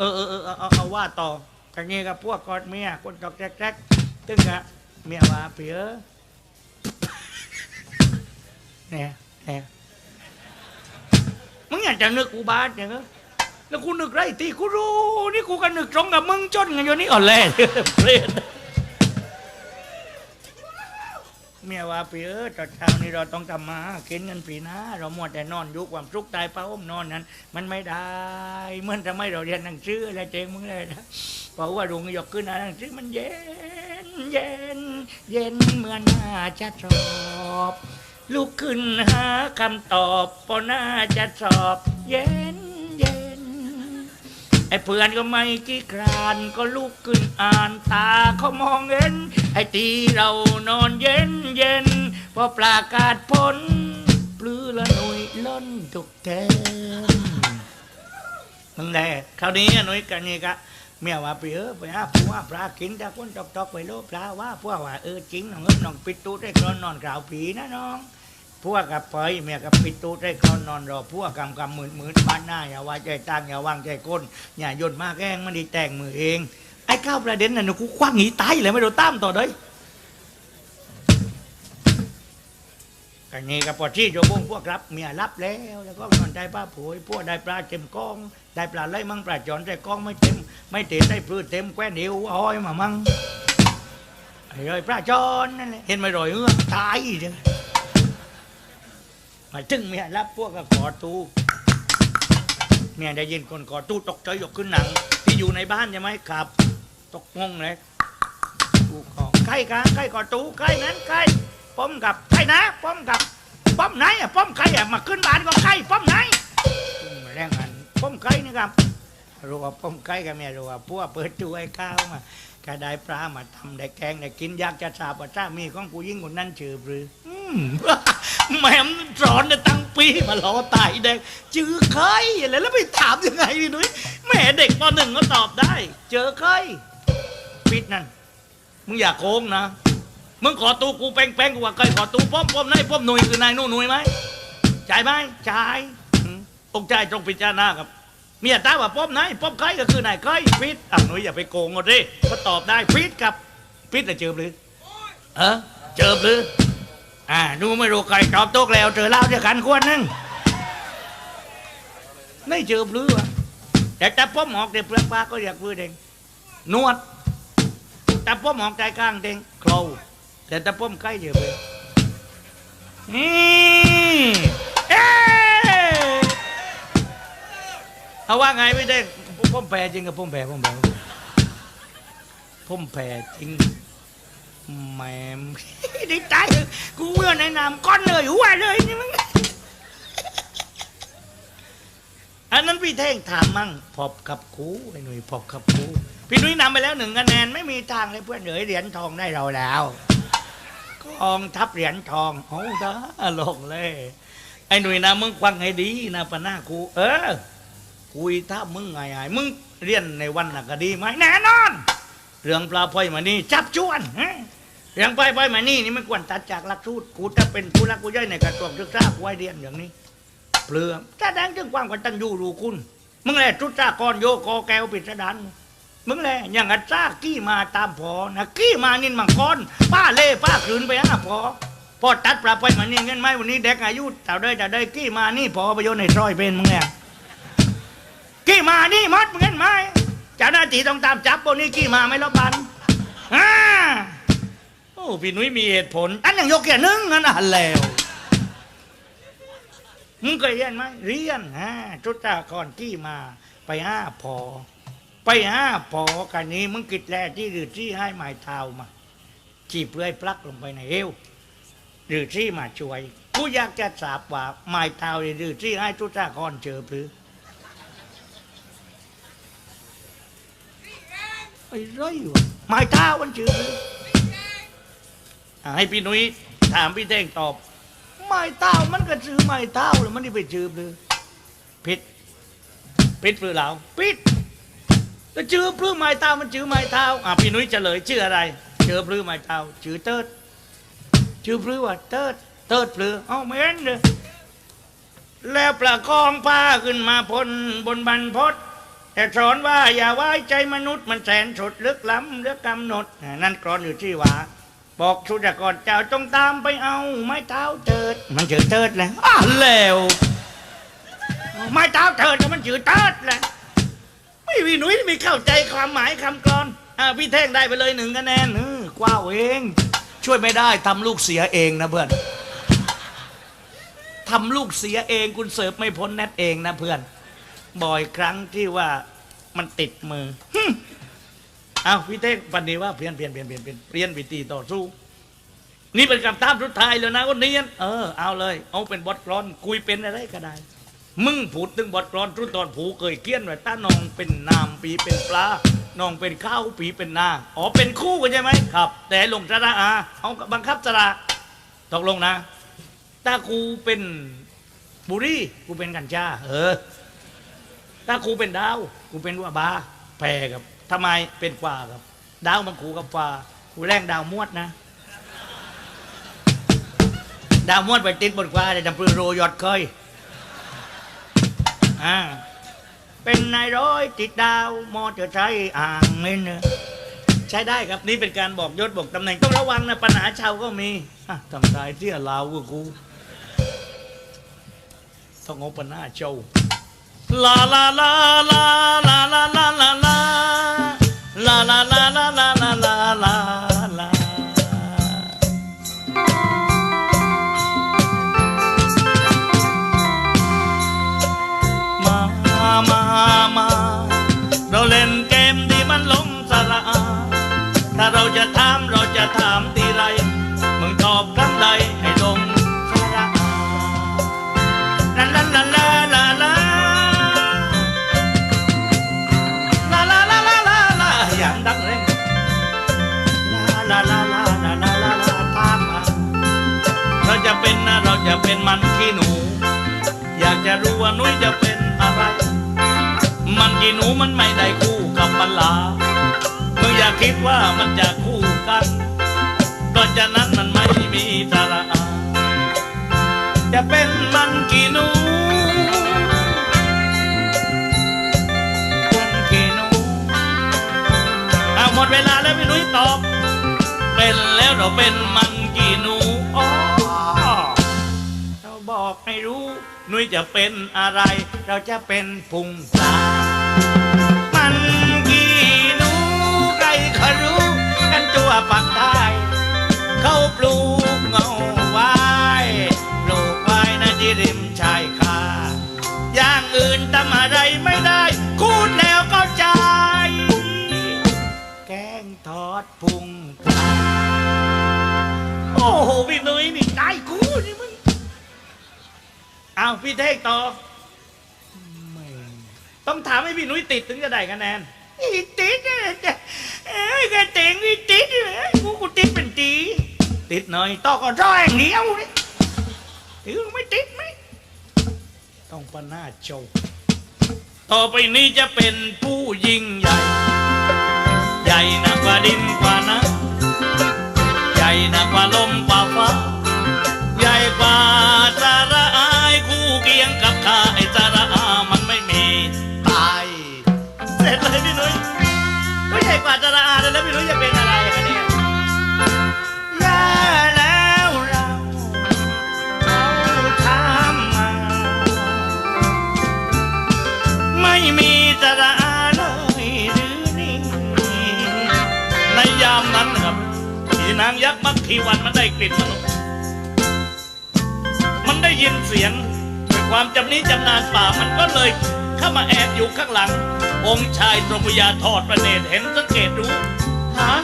เออเออเออเอาเอาเอาว่าต่อกันนี้กับพวกกอดเมียคนตอกแจ๊กตึ้งกะเมียว่าเปียเนี่ยเนี่ยมึงอยากจะนึกกูบานอย่างเงี้ยแล้วกูนึกไรตีกูรู้นี่กูก็นึกตรงกับมึงจนกันอยู่นี่อ่อนแล่เปรต เมียว่าเปียตอนเช้านี้เราต้องทำมาหากินกันปีหนะ เราหมัวแต่นอนยู่ความสุขตายเป้าอ้มนอนนั้น มันไม่ได้เหมื่อนทำไมเราเรียนหนังสืออะไรเจงมึงเลยนะเพราะว่าดวงยกขึ้นอ่านหนังสือมันเย็นเย็น เย็นเหมือนหน้าจะสอบลุกขึ้นหาคำตอบพอหน้าจะสอบ เย็นเย็นไอ้เพื่อนก็ไม่กี่ครานก็ลุกขึ้นอ่านตาเขามองเห็น ไอ้ตีเรานอนเย็นเย็นพอประกาศผลปลื้อละหนุ่ยล้นทุกเทมมึงแน่คราวนี้หนุ่ยกันนี่กะเมียว่าไปเออไปหาผัวปลากินแต่คนตอกตอกไปโลปลาว่าพวกว่าเออจริงน้องเอิบน้องปิดตูได้กรอนนอนกล่าวผีนะน้องพวกกับปล่อยเมียกับปิดตูได้กรอนนอนรอพวกกำกำหมื่นหมื่นบ้านหน้าอย่าว่าใจตั้งอย่าวางใจก้นอย่าโยนมากแกล้งมันดีแต่งมือเอง ไอ้ข้าประเด็นน่ะหนูกูคว้างหนีตายเลยไม่โดนตามต่อเลยกันนี้กับปอที่โยบงพวกรับเมียรับแล้ว แล้วก็นอนได้ป้าผุยพวกได้ปลาเต็มกอง ได้ปลาไล่มั่งปลาจอนได้กองไม่เต็ม ไม่เต็มได้ปลื้เต็มแควนเดียวอ้อยมามั่งไอ้เลยปลาจอนนั่นแหละเห็นไหมรอยเอื้อตายเลยมาถึงเมียรับพวกก็ขอตูเมียได้ยินคนกอดตู้ตกใจยกขึ้นหนัง ที่อยู่ในบ้านใช่ไหมครับ ตกงงเลยตู้ขอใกล้กันใกล้กอตู้ใกล้นั้นใกล้ป้อมกับใกล้นะป้อมกับป้อมไหนอะป้อมใครอะมาขึ้นบ้านก็ใกล้ป้อมไหนแรงกันป้อมใกล้นี่ครับรู้ว่าป้อมใกล้กับเมียรู้ว่าพวกเปิดตู้ไอ้ข้าวมาก็ได้ปลามาทำได้แกงได้กินอยากจะทราบว่าสามีของผู้หญิงคนนั้นชื่อหรืออืมแม่มสอนตั้งปีมาล้อตายแดงจือเคยอะไรแล้วไปถามยังไงพี่นุ้ยแม่เด็กปหนึ่งก็ตอบได้ เจอเคย ปิดนั่นมึงอย่าโกงนะมึงขอตูกูแป้งแป้งกูว่าเคยขอตูป้อมป้อมนายป้อมหนุ่ยคือนายนู่นหนุ่ยไหมจ่ายไหมจ่ายอืมต้องจ่ายตรงพิจารณาครับเมียตาว่าป้อมไหนป้อมใครก็คือนายเคยปิดอะหนุ่ยอย่าไปโกงเอาดิก็ตอบได้ปิดกับปิดแต่เจอหรือเออเจอหรืออ่าดูไม่รู้ใครตอบโตกแล้วเจอเล้าเดียวกันควรนึงไม่เจอปลื้อวะแต่ตาป้อมหมอกเด็กเปลือกปลาก็อยากปลื้อเด้งนวด ตาป้อมหอกใจกลางเด้งโคลแต่ตาป้อมใกล้เจอไปนี่เอ๊ะเอาว่าไงไม่ได้ป้อมแพ้จริงกับป้อมแพ้ป้อมแพ้ป้อมแพ้จริงแหม่มดีใจกูเมื่อในนามก้อนเลยหัวเลยนี่มึงอันนั้นพี่เท่งถามมั่งพอบกับคูไอ้หนุ่ยพอบกับคู พี่นุ่ยนำไปแล้วหนึ่งคะแนนไม่มีทางเลยเพื่อนเอ๋ยเหรียญทองได้เราแล้วกองทัพเหรียญทองโอ้ตาลงเลย ไอ้หนุ่ยนะมึงควังให้ดีนะปะหน้าครูเออคุยถ้ามึงไงไงมึงเรียนในวันนักก็ดีไหมแน่นอน เรื่องปลาพลอยมานี่จับจวนฮะเรื่องปลาพลอยมานี่นี่ไม่ควรตัดจากหลักสูตรกูจะเป็นผู้รักผู้ย่อยในกระทรวงศึกษากูไว้เรียนอย่างนี้เปลือแสดงถึงความกตัญญูรู้คุณ มึงแหละทุตากรโยกอแก้วปิดสดาน มึงแหละอย่างอัตรากี้มาตามพอนะกี้มานินมังกรป้าเล่ป้าขืนไปหาพอพอตัดปลาพลอยมานี่เงินไหมวันนี้เด็กอายุแต่ได้แต่ได้กี้มานี่พอประโยชน์ในซอยเป็นมึงแหละกี้มานี่มัดมึงเงินไหมเจ้าหน้าที่ต้องตามจับบนนี้กี้มาไม่รบบันอ่าโอ้พี่นุ้ยมีเหตุผล อันอย่างยกแก่นึงนั่นน่ะแล้วมึงเคยเรียนไหมเรียนฮะจุดตากรที่มาไปห้าพอ ไปห้าพอกันนี้มึงกิดแลที่หรือที่ให้หมายเท้ามาจีบเปลือยปลักลงไปในเอวหรือที่มาช่วย กูอยากจะทราบว่าหมายเท้าหรือที่ให้จุดตากรเจอหรือไอ้ไรวะหมายเท้ามันเจอหรือให้พี่นุ้ยถามพี่เท่งตอบไม้เต้ามันก็ซื้อไม้เต้าแล้วมันนี่ไปจืบเลยผิดผิดหรือเปล่าผิด ก็จืบหรือไม้เต้ามันจือไม้เต้าอะพี่นุ้ยเฉลยชื่ออะไรจืบหรือไม้เต้าจือเติร์ดจืบหรือว่าเติร์ดเติร์ดหรือเอ้าไม่เห็นเลยแล้วประคองผ้าขึ้นมาพ้นบนบรรพตแแต่สอนว่าอย่าไว้ใจมนุษย์มันแสนสุดลึกล้ำเลือกกำหนด นั่นกรอนอยู่ที่ว่าบอกชุดก่อนเจ้าจงตามไปเอา ไม้เท้าเถิดมันจืดเถิดแล้วอ้าวแล้วไม้เท้าเถิดมันจืดเถิดแหละ ไม่พี่หนุ่ยไม่เข้าใจความหมายคำกรอนอ่าพี่แท่งได้ไปเลยหนึ่งคะแนนเออกว้าวเอง ช่วยไม่ได้ทำลูกเสียเองนะเพื่อนทำลูกเสียเองคุณเสิร์ฟไม่พ้นแนทเองนะเพื่อน บ่อยครั้งที่ว่ามันติดมือเอาพี่เท่งปันนี้ว่าเปลี่ยนเปลี่ยนเปลี่ยนเปลี่ยนเปลี่ยนเปลี่ยนวิธีต่อสู้ นี่เป็นคำตามสุดท้ายแล้วนะวันนี้เออเอาเลย เอาเป็นบทกลอน คุยเป็นอะไรก็ได้ มึงพูดถึงบทกลอนทุกตอนผูเคยเกี้ยนไว้ตานองเป็นนามปีเป็นปลานองเป็นข้าวปีเป็นนาอ๋อเป็นคู่กันใช่ไหมครับ แต่ลงสระอาเอาบังคับสระตกลงนะถ้าครูเป็นบุรีกูเป็นกัญชาเออถ้าครูเป็นดาว กูเป็นว่าบาแพรกับทำไมเป็นกว่าครับ ดาวมันครูกับฟ้าคูแรงดาวมวดนะดาวมวดไปติดบนกว่าแต่จำปือโรยอดเคย อ่าเป็นนายร้อยติดดาวมอเตอร์ไซค์อ่างเมนเนอใช้ได้ครับนี่เป็นการบอกยศบอกตำแหน่งต้องระวังนะปัญหาชาวก็มีทำตายเที่ยลาวก็กูต้องเอาปัญหาเจ้าลาลาลาลาลาลาลาลาลาลาลาลาลาลาลาลา มันขี้หนู อยากจะรู้ว่านุ้ยจะเป็นอะไร มันขี้หนูมันไม่ได้คู่กับปลามึงอย่าคิดว่ามันจะคู่กันเพราะนั้นมันไม่มีสาระจะเป็นมันกี่หนูมันกี่หนูเอาหมดเวลาแล้วพี่นุ้ยตอบ เป็นแล้วเราเป็นมันกี่หนู ให้รู้นุ้ยจะเป็นอะไร เราจะเป็นพุงปลามันกี่หนูใครเขารู้กันตัวปักใต้เขาปลูกเงาไว้ปลูกไว้นะที่ริมชายคาอย่างอื่นทำอะไรไม่ได้คูดแล้วก็ใจ แกงทอดพุง อาพี่เทกต่อ ไม่ต้องถามให้พี่นุ้ยติดถึงจะได้คะแนนอีติดเนี่ยเอ้ยกระเต็งอีติดเลยกูกูติดเป็นตีติดหน่อยต่อก็ร้อยเหนียวนี่ถือไม่ติดไหมต้องปนาโจต่อไปนี้จะเป็นผู้ยิ่งใหญ่ ใหญ่นักกว่าดินกว่าน้ำใหญ่นักกว่าลมกว่าฟ้าใหญ่กว่าสาระางยักษ์มักขีวันมันได้กลิ่นมนุษย์มันได้ยินเสียงด้วยความจำนี้จำนานป่ามันก็เลยเข้ามาแอบอยู่ข้างหลัง องค์ชายตรมยาทอดประเนตรเห็นสังเกตดูฮะ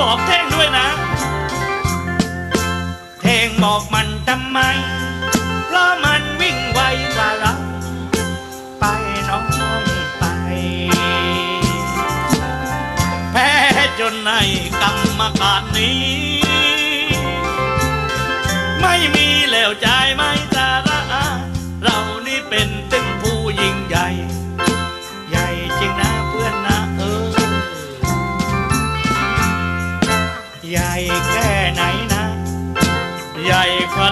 บอกเท่งด้วยนะ เท่งบอกมันทำไม เพราะมันวิ่งไวกว่าเราไปน้องไป แพ้จนในกรรมการนี้ ไม่มีแล้วใจไหม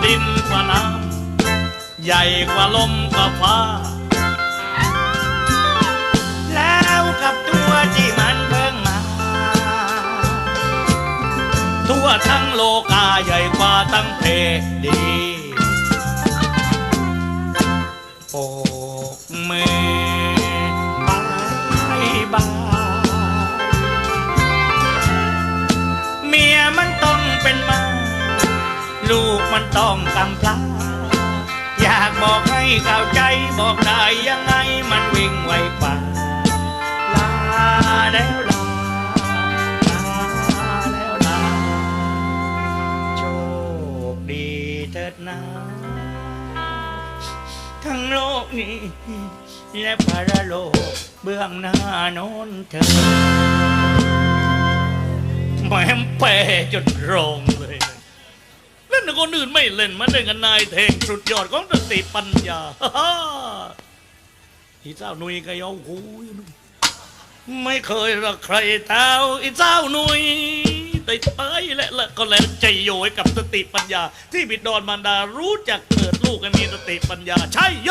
ดินกว่าน้ำใหญ่กว่าลมกว่าฟ้า แล้วกับตัวที่มันเพิ่งมา ทั่วทั้งโลกาใหญ่กว่าตั้งเพดีโปกมือ ต้องกำพร้าอยากบอกให้เข้าใจบอกได้ยังไงมันวิ่งไวกว่าลาแล้วลาลาแล้วลาโชคดีเถิดนะทั้งโลกนี้ และพารโลกเบื้องหน้าโน้นเธอแม่มแปรจนโรงเลย คนอื่นไม่เล่นมาเล่นกันนายเทงสุดยอดของสติปัญญาฮ่าฮ่าอีเจ้าหนุยก็ยาวหูยนุ่มไม่เคยรักใครเท่าอีเจ้าหนุยได้ไปและละก็แล้วใจโยให้กับสติปัญญา ที่บิดดอนมารดารู้จักเกิดลูกกันมีสติปัญญา ใช่โย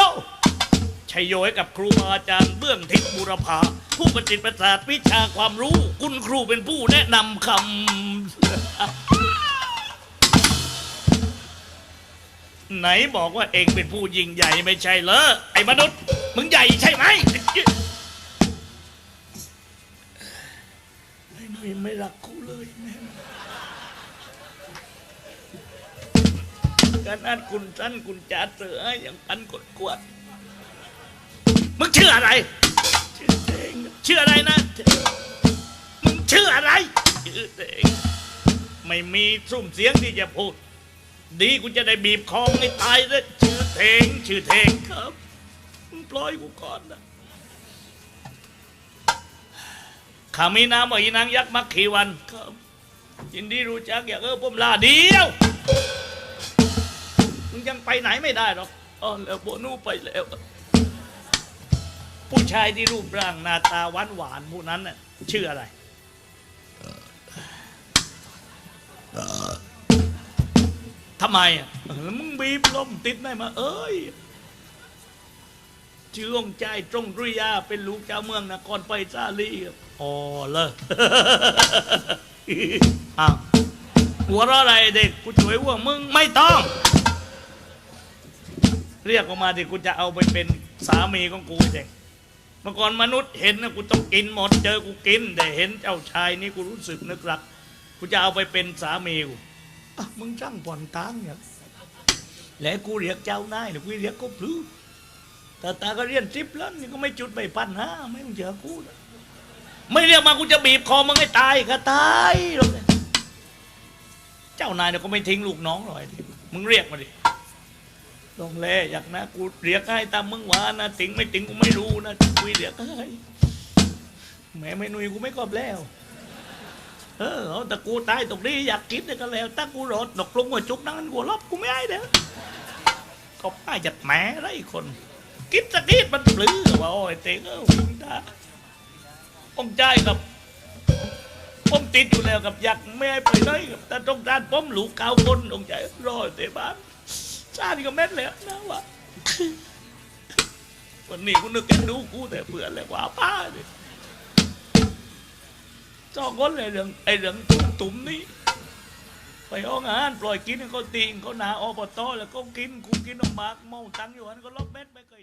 ชัยโยให้กับครูอาจารย์เบื้องทิศบุรพาผู้ประจิตประสาทวิชาความรู้ คุณครูเป็นผู้แนะนำคำ ไหนบอกว่าเองเป็นผู้ยิ่งใหญ่ไม่ใช่เหรอไอ้มนุษย์ มึงใหญ่ใช่ไหมไอ้หนุ่ยไม่รักกูเลยแม่การนัดคุณสั้นคุณจ่าเสืออย่างปันกดกวดมึงชื่ออะไร ชื่อเองชื่ออะไรนะ มึงชื่ออะไรชื่อเองไม่มีสุ่มเสียงที่จะพูด ดีกูจะได้บีบคอให้ตายเลยชื่อเทงชื่อเทงครับมึงปล่อยกูก่อนนะข้ามีนามว่าอีนางยักษ์มักขีวันครับยินดีรู้จักอยากเออผมลาเดียวมึงยังไปไหนไม่ได้หรอกอ๋อแล้วโบนูไปแล้ว ผู้ชายที่รูปร่างหน้าตาหวานหวานๆผู้นั้นน่ะชื่ออะไร ทำไมอะเออมึงบีบลมติดได้มาเอ้ยชื่อองค์ใจตรงรุยาเป็นลูกเจ้าเมืองนครไปซาลีครับอ๋อเลยอ้าวหัวเราะอะไรเด็กกูช่วยว่ามึงไม่ต้อง เรียกออกมาดิกูจะเอาไปเป็นสามีของกูเองเมื่อก่อนมนุษย์เห็นนะกูต้องกินหมดเจอกูกิน แต่เห็นเจ้าชายนี่กูรู้สึกนึกรักกูจะเอาไปเป็นสามีกูอะ มึงจ้างผ่อนตังเนี่ยแล้วกูเรียกเจ้านายหรือกูเรียกก็พลื้แต่ตาก็เรียนทิปแล้วนี่ก็ไม่จุดใบพันห้าไม่มึงเจอกูไม่เรียกมากูจะบีบคอมึงให้ตายก็ตายหรอกเนี่ยเจ้านายเนี่ยก็ไม่ทิ้งลูกน้องหรอกไอ้ที่มึงเรียกมาดิลงแลอยากนะกูเรียกให้ตามมึงว่านะติงไม่ติงกูไม่รู้นะคุยเรียกให้แหม่ไม่นุยกูไม่กอบแล้ว เออเอาแต่กูตายตรงนี้อยากกินเนี่ยก็แล้วถ้ากูรอดดอกลงหัวจุกนั่งกูรับกูไม่ได้เด้อก็ป้าจัดแหมไรคน กินสักนิดมันปลื้อว่าโอ้ยเต็งเออวิ่งได้ผมใจกับผมติดอยู่แล้วกับอยากไม่ให้ไปไหนกับแต่ต้องการผมหลูกเกาคนองใจรอเตะบ้านชาติก็เม็ดแล้วนะวะวันนี้กูนึกแกดูกูแต่เผื่อเลยว่าป้าเนี่ย จองคนเลยเรื่องไอ้เรื่องตุ่มตุ่มนี่ไปห้องอาหารปล่อยกินเขาตีงเขาหนาอบตแล้วก็กินกูกินออกมากเมาตังอยู่อันก็ลบเม็ดไม่เคย